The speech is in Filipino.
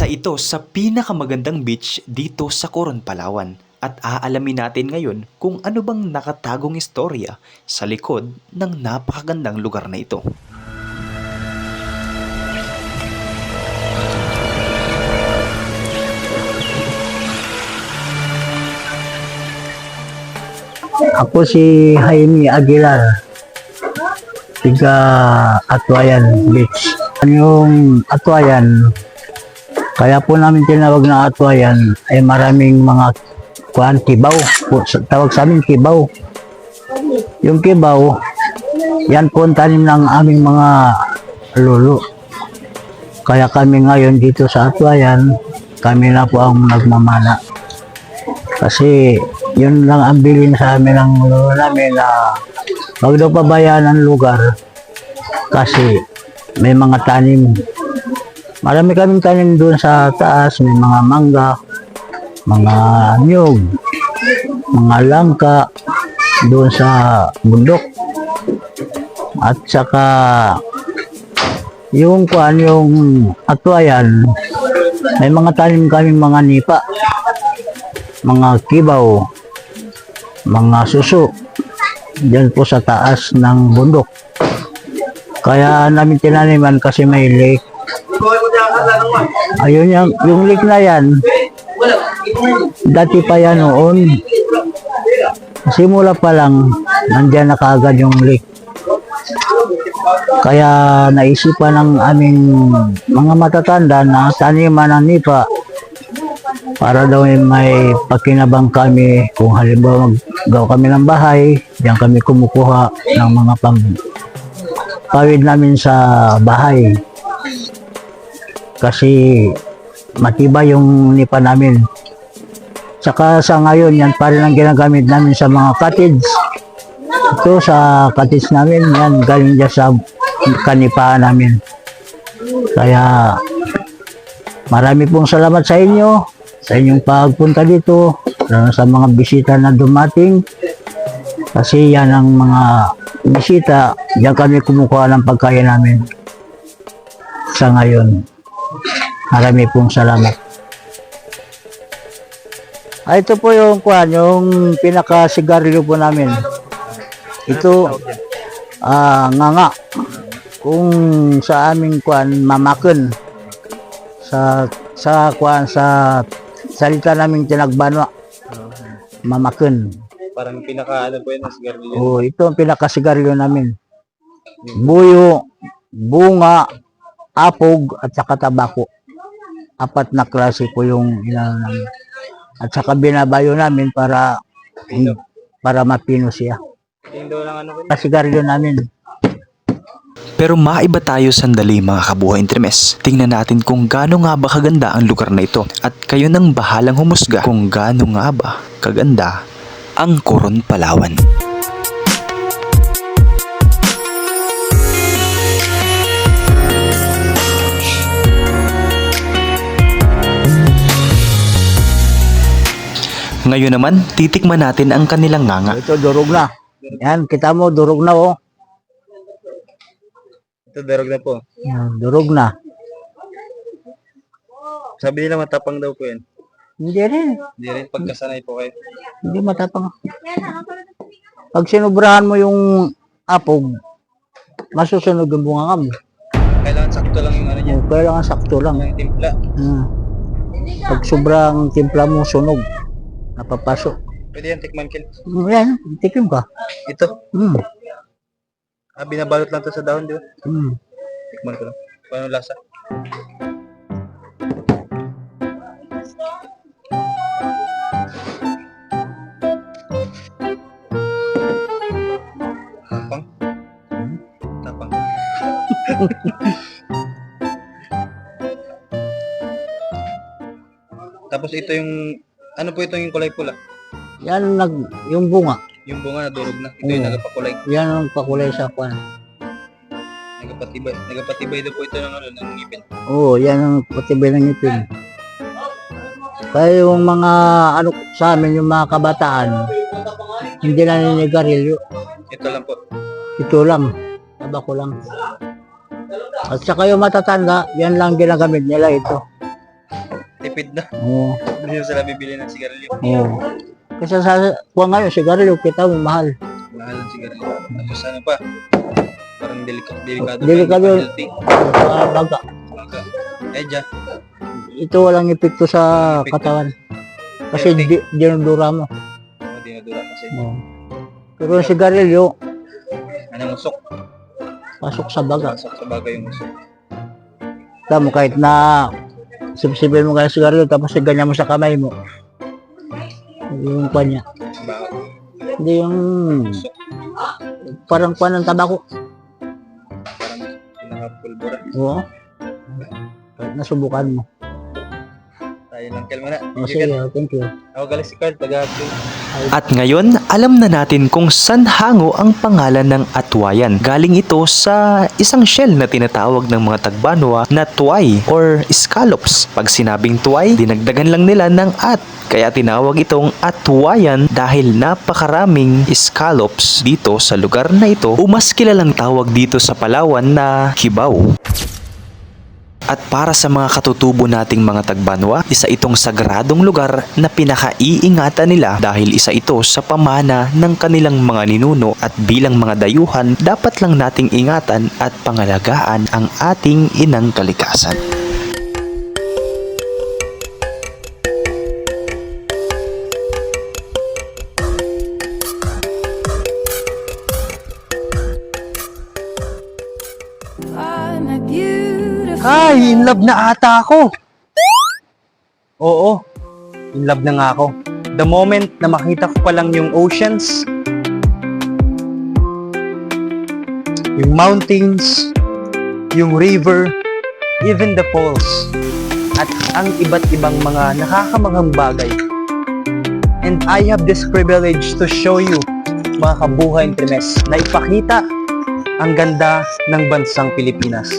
Isa ito sa pinakamagandang beach dito sa Coron, Palawan. At aalamin natin ngayon kung ano bang nakatagong istorya sa likod ng napakagandang lugar na ito. Ako si Jaime Aguilar, tiga Atwayan Beach. Yung Atwayan, kaya po namin tinawag na Atwayan ay maraming mga kuan kibaw. Tawag sa amin kibaw. Yung kibaw, yan po ang tanim ng aming mga lolo. Kaya kami ngayon dito sa Atwayan, kami na po ang nagmamana. Kasi yun lang ang bilin sa amin ng lolo namin na wag daw pabayaan ang lugar kasi may mga tanim. Marami kaming tanim doon sa taas, may mga mangga, mga nyug, mga langka doon sa bundok. At saka yung kuan yung atwayan, may mga tanim kaming mga nipa mga kibaw, mga suso, dyan po sa taas ng bundok. Kaya namin tinaniman kasi may lake. Ayun yung, yung lake na yan, dati pa yan noon. Simula pa lang, nandyan na kaagad yung lake. Kaya naisipan ng aming mga matatanda na taniman ng nipa para daw ay may pakinabang kami kung halimbawa maggawa kami ng bahay, diyan kami kumukuha ng mga pam pawid namin sa bahay. Kasi matibay yung nipa namin. Tsaka sa ngayon, yan pa rin ang ginagamit namin sa mga cottage. Ito sa cottage namin, yan galing dyan sa kanipaan namin. Kaya marami pong salamat sa inyo sa inyong pagpunta dito, sa mga bisita na dumating. Kasi yan ang mga bisita, diyan kami kumukuha ng pagkain namin sa ngayon. Marami pong salamat. Ah, ito po yung kuan, yung pinaka-sigarilyo po namin. Ito, ah, nga nga. Kung sa aming kuan, mamaken. Sa, sa kuan, sa salita naming tinagbano, mamaken. Parang pinaka ano po yun, sigarilyo. Oh, ito ang pinakasigarilyo namin. Buyo, bunga, apog, at saka tabako. Apat na klase po yung namin. At saka binabayo namin para para mapino siya. Kasigarilyo namin. Pero maiba tayo sandali mga kabuhay intermes. Tingnan natin kung gaano nga ba kaganda ang lugar na ito at kayo nang bahalang humusga kung gaano nga ba kaganda ang Coron, Palawan. Ngayon naman, titikman natin ang kanilang nganga. Ito durog na. Yan, kita mo durog na oh. Ito, darog na po. Yan, durog na. Sabi nila matapang daw po yan. Hindi rin. Hindi rin pagkasanay po kayo. Hindi matapang. Pag sinubrahan mo yung apog, masusunog yung bunga mo. Kailangan sakto lang yung ano niya. Oh, Kailangan sakto lang. Yung timpla. Hmm. Pag sobrang timpla mo sunog, napapasok. Pwede yan, tikman kin. Hmm, Yan, tikim ka. Ito. Hmm. Ah, binabalot lang to sa dahon, di ba? Hmm. Tikman ko lang. Paano lasa? Tapang? Tapang. Tapos ito yung ano po ito yung kulay pula? Yan nag yung bunga. Yung bunga na durog na. Ito yung Oo. nagapakulay. Yan ang pakulay sa kwan. Nagapatibay. Nagapatibay daw po ito ng ano ng ngipin. Oo, yan ang patibay ng ngipin. Kaya yung mga ano sa amin yung mga kabataan, hindi na ninigarilyo. Ito lang po. Ito lang. Tabako lang. At saka yung matatanda, yan lang ginagamit nila ito. Tipid na. Oo. Hindi na sila bibili ng sigarilyo. Oo. Kasi sa kuha ngayon, sigarilyo, kita mo, mahal. Mahal ang sigarilyo. Tapos ano pa? Parang delika, delikado. Delikado. Sa baga. Baga. Eh, dyan. Ito walang epekto sa katawan. Kasi di, dinudura mo. Oh, dinadura kasi. Oo. Pero yung sigarilyo, Anong usok? pasok sa baga. Pasok sa bagay yung usok. Tama mo, kahit na sipsipin mo kaya sigarilyo, tapos ganyan mo sa kamay mo. Yung kanya. Bago. Hindi yung parang kuha ng tabako. Parang pinaka-pulbura. Oo. Nasubukan mo. Tayo lang kalma na. O sige, thank you. Ako galing si Carl, taga-Abdul. At ngayon, alam na natin kung saan hango ang pangalan ng atwayan. Galing ito sa isang shell na tinatawag ng mga tagbanwa na tuway or scallops. Pag sinabing tuway, dinagdagan lang nila ng at. Kaya tinawag itong atwayan dahil napakaraming scallops dito sa lugar na ito o mas kilalang tawag dito sa Palawan na kibaw. At para sa mga katutubo nating mga tagbanwa, isa itong sagradong lugar na pinakaiingatan nila dahil isa ito sa pamana ng kanilang mga ninuno at bilang mga dayuhan, dapat lang nating ingatan at pangalagaan ang ating inang kalikasan. Ay, in love na ata ako. Oo, in love na nga ako. The moment na makita ko pa lang yung oceans, yung mountains, yung river, even the falls, at ang iba't ibang mga nakakamanghang bagay. And I have this privilege to show you, mga kabuhay Trimes, na ipakita ang ganda ng bansang Pilipinas.